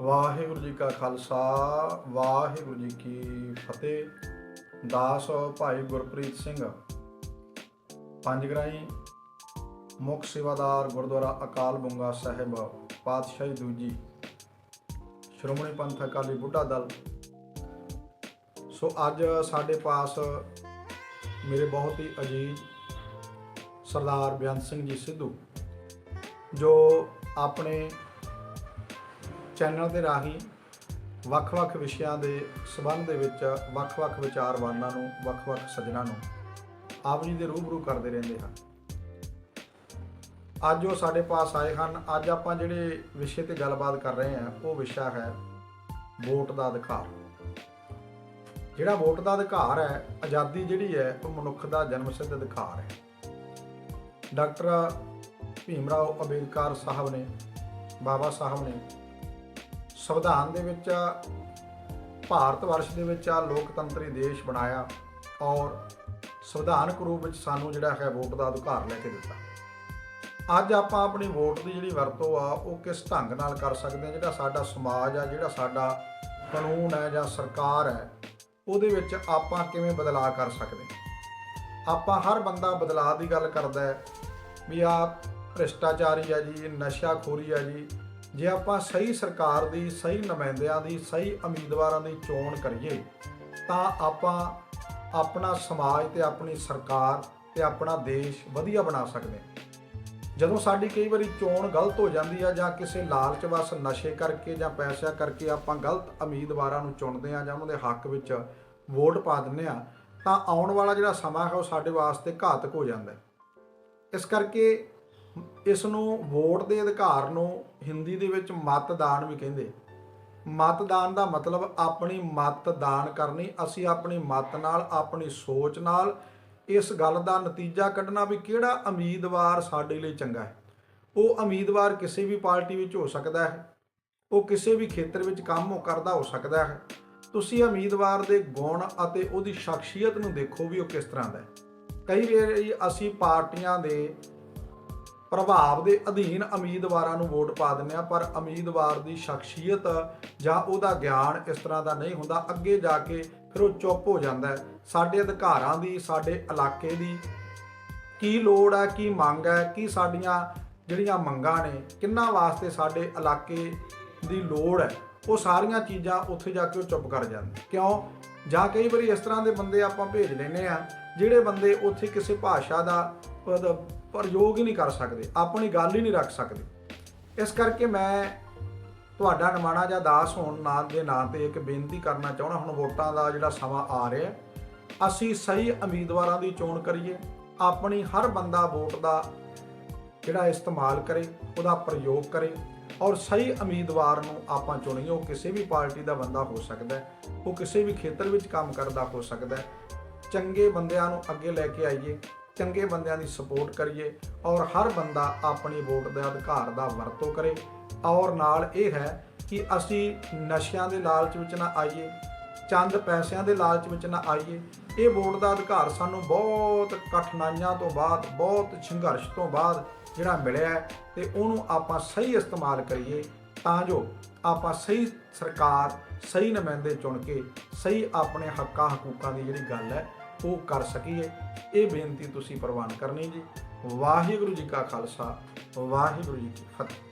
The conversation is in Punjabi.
ਵਾਹਿਗੁਰੂ ਜੀ ਕਾ ਖਾਲਸਾ, ਵਾਹਿਗੁਰੂ ਜੀ ਕੀ ਫਤਿਹ। ਦਾਸ ਭਾਈ ਗੁਰਪ੍ਰੀਤ ਸਿੰਘ ਪੰਜਗਰਾਈ ਮੁੱਖ ਸੇਵਾਦਾਰ ਗੁਰਦੁਆਰਾ ਅਕਾਲ ਬੁੰਗਾ ਸਾਹਿਬ, ਪਾਤਸ਼ਾਹੀ ਦੂਜੀ, ਸ਼੍ਰੋਮਣੀ ਪੰਥ ਅਕਾਲੀ ਬੁੱਢਾ ਦਲ। ਸੋ ਅੱਜ ਸਾਡੇ ਪਾਸ ਮੇਰੇ ਬਹੁਤ ਹੀ ਅਜੀਜ਼ ਸਰਦਾਰ ਬੇਅੰਤ ਸਿੰਘ ਜੀ ਸਿੱਧੂ, ਜੋ ਆਪਣੇ ਚੈਨਲ ਦੇ ਰਾਹੀਂ ਵੱਖ-ਵੱਖ ਵਿਸ਼ਿਆਂ ਦੇ ਸਬੰਧ ਦੇ ਵਿੱਚ ਵੱਖ-ਵੱਖ ਵਿਚਾਰਵਾਨਾਂ ਨੂੰ, ਵੱਖ-ਵੱਖ ਸੱਜਣਾ ਨੂੰ ਆਪ ਜੀ ਦੇ ਰੂਬਰੂ ਕਰਦੇ ਰਹਿੰਦੇ ਹਨ ਅੱਜ ਉਹ ਸਾਡੇ ਪਾਸ ਆਏ ਹਨ। ਅੱਜ ਆਪਾਂ ਜਿਹੜੇ ਵਿਸ਼ੇ ਤੇ ਗੱਲਬਾਤ ਕਰ ਰਹੇ ਹਾਂ, ਉਹ ਵਿਸ਼ਾ ਹੈ ਵੋਟ ਦਾ ਅਧਿਕਾਰ। ਜਿਹੜਾ ਵੋਟ ਦਾ ਅਧਿਕਾਰ ਹੈ, ਆਜ਼ਾਦੀ ਜਿਹੜੀ ਹੈ, ਉਹ ਮਨੁੱਖ ਦਾ ਜਨਮ ਸਿੱਧ ਅਧਿਕਾਰ ਹੈ। ਡਾਕਟਰ ਭੀਮ ਰਾਓ ਅੰਬੇਦਕਰ ਸਾਹਿਬ ਨੇ, ਬਾਬਾ ਸਾਹਿਬ ਨੇ ਸੰਵਿਧਾਨ ਦੇ ਵਿੱਚ ਭਾਰਤ ਵਰਸ਼ ਦੇ ਵਿੱਚ ਆ, ਲੋਕਤੰਤਰੀ ਦੇਸ਼ ਬਣਾਇਆ ਔਰ ਸੰਵਿਧਾਨਕ ਰੂਪ ਵਿੱਚ ਸਾਨੂੰ ਜਿਹੜਾ ਹੈ ਵੋਟ ਦਾ ਅਧਿਕਾਰ ਲੈ ਕੇ ਦਿੱਤਾ। ਅੱਜ ਆਪਾਂ ਆਪਣੀ ਵੋਟ ਦੀ ਜਿਹੜੀ ਵਰਤੋਂ ਆ, ਉਹ ਕਿਸ ਢੰਗ ਨਾਲ ਕਰ ਸਕਦੇ ਹਾਂ? ਜਿਹੜਾ ਸਾਡਾ ਸਮਾਜ ਆ, ਜਿਹੜਾ ਸਾਡਾ ਕਾਨੂੰਨ ਹੈ ਜਾਂ ਸਰਕਾਰ ਹੈ, ਉਹਦੇ ਵਿੱਚ ਆਪਾਂ ਕਿਵੇਂ ਬਦਲਾਅ ਕਰ ਸਕਦੇ ਹਾਂ? ਆਪਾਂ ਹਰ ਬੰਦਾ ਬਦਲਾਅ ਦੀ ਗੱਲ ਕਰਦਾ ਹੈ ਵੀ ਆ ਭ੍ਰਿਸ਼ਟਾਚਾਰੀ ਆ ਜੀ ਨਸ਼ਾਖੋਰੀ ਆ ਜੀ ਜੇ ਆਪਾਂ ਸਹੀ ਸਰਕਾਰ ਦੀ, ਸਹੀ ਨੁਮਾਇੰਦਿਆਂ ਦੀ, ਸਹੀ ਉਮੀਦਵਾਰਾਂ ਦੀ ਚੋਣ ਕਰੀਏ, ਤਾਂ ਆਪਾਂ ਆਪਣਾ ਸਮਾਜ ਤੇ ਆਪਣੀ ਸਰਕਾਰ ਤੇ ਆਪਣਾ ਦੇਸ਼ ਵਧੀਆ ਬਣਾ ਸਕਦੇ ਜਦੋਂ ਸਾਡੀ ਕਈ ਵਾਰੀ ਚੋਣ ਗਲਤ ਹੋ ਜਾਂਦੀ ਆ ਜਾਂ ਕਿਸੇ ਲਾਲਚ ਵਸ ਨਸ਼ੇ ਕਰਕੇ ਜਾਂ ਪੈਸਿਆਂ ਕਰਕੇ ਆਪਾਂ ਗਲਤ ਉਮੀਦਵਾਰਾਂ ਨੂੰ ਚੁਣਦੇ ਆ ਜਾਂ ਉਹਨਾਂ ਦੇ ਹੱਕ ਵਿੱਚ ਵੋਟ ਪਾ ਦਿੰਦੇ ਆ ਤਾਂ ਆਉਣ ਵਾਲਾ ਜਿਹੜਾ ਸਮਾਂ ਹੈ ਉਹ ਸਾਡੇ ਵਾਸਤੇ ਘਾਤਕ ਹੋ ਜਾਂਦਾ ਹੈ। ਇਸ ਕਰਕੇ ਇਸ ਨੂੰ ਵੋਟ ਦੇ ਅਧਿਕਾਰ ਨੂੰ ਹਿੰਦੀ ਦੇ ਵਿੱਚ ਮਤਦਾਨ ਵੀ ਕਹਿੰਦੇ। ਮਤਦਾਨ ਦਾ ਮਤਲਬ ਆਪਣੀ ਮਤਦਾਨ ਕਰਨੀ, ਅਸੀਂ ਆਪਣੀ ਮਤ ਨਾਲ, ਆਪਣੀ ਸੋਚ ਨਾਲ ਇਸ ਗੱਲ ਦਾ ਨਤੀਜਾ ਕੱਢਣਾ ਵੀ ਕਿਹੜਾ ਉਮੀਦਵਾਰ ਸਾਡੇ ਲਈ ਚੰਗਾ ਹੈ। ਉਹ ਉਮੀਦਵਾਰ ਕਿਸੇ ਵੀ ਪਾਰਟੀ ਵਿੱਚ ਹੋ ਸਕਦਾ ਹੈ, ਉਹ ਕਿਸੇ ਵੀ ਖੇਤਰ ਵਿੱਚ ਕੰਮ ਕਰਦਾ ਹੋ ਸਕਦਾ ਹੈ। ਤੁਸੀਂ ਉਮੀਦਵਾਰ ਦੇ ਗੁਣ ਅਤੇ ਉਹਦੀ ਸ਼ਖਸੀਅਤ ਨੂੰ ਦੇਖੋ ਵੀ ਉਹ ਕਿਸ ਤਰ੍ਹਾਂ ਦਾ ਹੈ। ਕਈ ਵਾਰੀ ਅਸੀਂ ਪਾਰਟੀਆਂ ਦੇ ਪ੍ਰਭਾਵ ਦੇ ਅਧੀਨ ਉਮੀਦਵਾਰਾਂ ਨੂੰ ਵੋਟ ਪਾ ਦਿੰਦੇ ਆ ਪਰ ਉਮੀਦਵਾਰ ਦੀ ਸ਼ਖਸੀਅਤ ਜਾਂ ਉਹਦਾ ਗਿਆਨ ਇਸ ਤਰ੍ਹਾਂ ਦਾ ਨਹੀਂ ਹੁੰਦਾ। ਅੱਗੇ ਜਾ ਕੇ ਫਿਰ ਉਹ ਚੁੱਪ ਹੋ ਜਾਂਦਾ ਸਾਡੇ ਅਧਿਕਾਰਾਂ ਦੀ, ਸਾਡੇ ਇਲਾਕੇ ਦੀ ਕੀ ਲੋੜ ਹੈ, ਕੀ ਮੰਗ ਹੈ, ਕੀ ਸਾਡੀਆਂ ਜਿਹੜੀਆਂ ਮੰਗਾਂ ਨੇ, ਕਿੰਨਾ ਵਾਸਤੇ ਸਾਡੇ ਇਲਾਕੇ ਦੀ ਲੋੜ ਹੈ, ਉਹ ਸਾਰੀਆਂ ਚੀਜ਼ਾਂ ਉੱਥੇ ਜਾ ਕੇ ਉਹ ਚੁੱਪ ਕਰ ਜਾਂਦੇ। ਕਿਉਂ? ਜਾਂ ਕਈ ਵਾਰੀ ਇਸ ਤਰ੍ਹਾਂ ਦੇ ਬੰਦੇ ਆਪਾਂ ਭੇਜ ਲੈਨੇ ਆ ਜਿਹੜੇ ਬੰਦੇ ਉੱਥੇ ਕਿਸੇ ਭਾਸ਼ਾ ਦਾ ਪ੍ਰਯੋਗ ਹੀ ਨਹੀਂ ਕਰ ਸਕਦੇ, ਆਪਣੀ ਗੱਲ ਹੀ ਨਹੀਂ ਰੱਖ ਸਕਦੇ। ਇਸ ਕਰਕੇ ਮੈਂ ਤੁਹਾਡਾ ਨਿਮਾਣਾ ਜਾਂ ਦਾਸ ਹੋਣ ਨਾਂ ਦੇ ਨਾਂ ਤੇ ਇੱਕ ਬੇਨਤੀ ਕਰਨਾ ਚਾਹੁੰਦਾ, ਹੁਣ ਵੋਟਾਂ ਦਾ ਜਿਹੜਾ ਸਮਾਂ ਆ ਰਿਹਾ ਅਸੀਂ ਸਹੀ ਉਮੀਦਵਾਰਾਂ ਦੀ ਚੋਣ ਕਰੀਏ, ਆਪਣੀ ਹਰ ਬੰਦਾ ਵੋਟ ਦਾ ਜਿਹੜਾ ਇਸਤੇਮਾਲ ਕਰੇ, ਉਹਦਾ ਪ੍ਰਯੋਗ ਕਰੇ, ਔਰ ਸਹੀ ਉਮੀਦਵਾਰ ਨੂੰ ਆਪਾਂ ਚੁਣੀਏ, ਉਹ ਕਿਸੇ ਵੀ ਪਾਰਟੀ ਦਾ ਬੰਦਾ ਹੋ ਸਕਦਾ ਹੈ, ਉਹ ਕਿਸੇ ਵੀ ਖੇਤਰ ਵਿੱਚ ਕੰਮ ਕਰਦਾ ਹੋ ਸਕਦਾ ਹੈ ਚੰਗੇ ਬੰਦਿਆਂ ਨੂੰ ਅੱਗੇ ਲੈ ਕੇ ਆਈਏ, ਚੰਗੇ ਬੰਦਿਆਂ ਦੀ ਸਪੋਰਟ ਕਰੀਏ ਔਰ ਹਰ ਬੰਦਾ ਆਪਣੀ ਵੋਟ ਦੇ ਅਧਿਕਾਰ ਦਾ ਵਰਤੋਂ ਕਰੇ ਔਰ ਨਾਲ ਇਹ ਹੈ ਕਿ ਅਸੀਂ ਨਸ਼ਿਆਂ ਦੇ ਲਾਲਚ ਵਿੱਚ ਨਾ ਆਈਏ, ਚੰਦ ਪੈਸਿਆਂ ਦੇ ਲਾਲਚ ਵਿੱਚ ਨਾ ਆਈਏ, ਇਹ ਵੋਟ ਦਾ ਅਧਿਕਾਰ ਸਾਨੂੰ ਬਹੁਤ ਕਠਿਨਾਈਆਂ ਤੋਂ ਬਾਅਦ, ਬਹੁਤ ਸੰਘਰਸ਼ ਤੋਂ ਬਾਅਦ ਜਿਹੜਾ ਮਿਲਿਆ ਹੈ ਤੇ ਉਹਨੂੰ ਆਪਾਂ ਸਹੀ ਇਸਤੇਮਾਲ ਕਰੀਏ ਤਾਂ ਜੋ ਆਪਾਂ ਸਹੀ ਸਰਕਾਰ, ਸਹੀ ਨੁਮਾਇੰਦੇ ਚੁਣ ਕੇ ਸਹੀ ਆਪਣੇ ਹੱਕਾਂ ਹਕੂਕਾਂ ਦੀ ਜਿਹੜੀ ਗੱਲ ਹੈ ਉਹ ਕਰ ਸਕੀਏ। ਇਹ ਬੇਨਤੀ ਤੁਸੀਂ ਪ੍ਰਵਾਨ ਕਰਨੀ ਜੀ। ਵਾਹਿਗੁਰੂ ਜੀ ਕਾ ਖਾਲਸਾ, ਵਾਹਿਗੁਰੂ ਜੀ ਕੀ ਫਤਿਹ।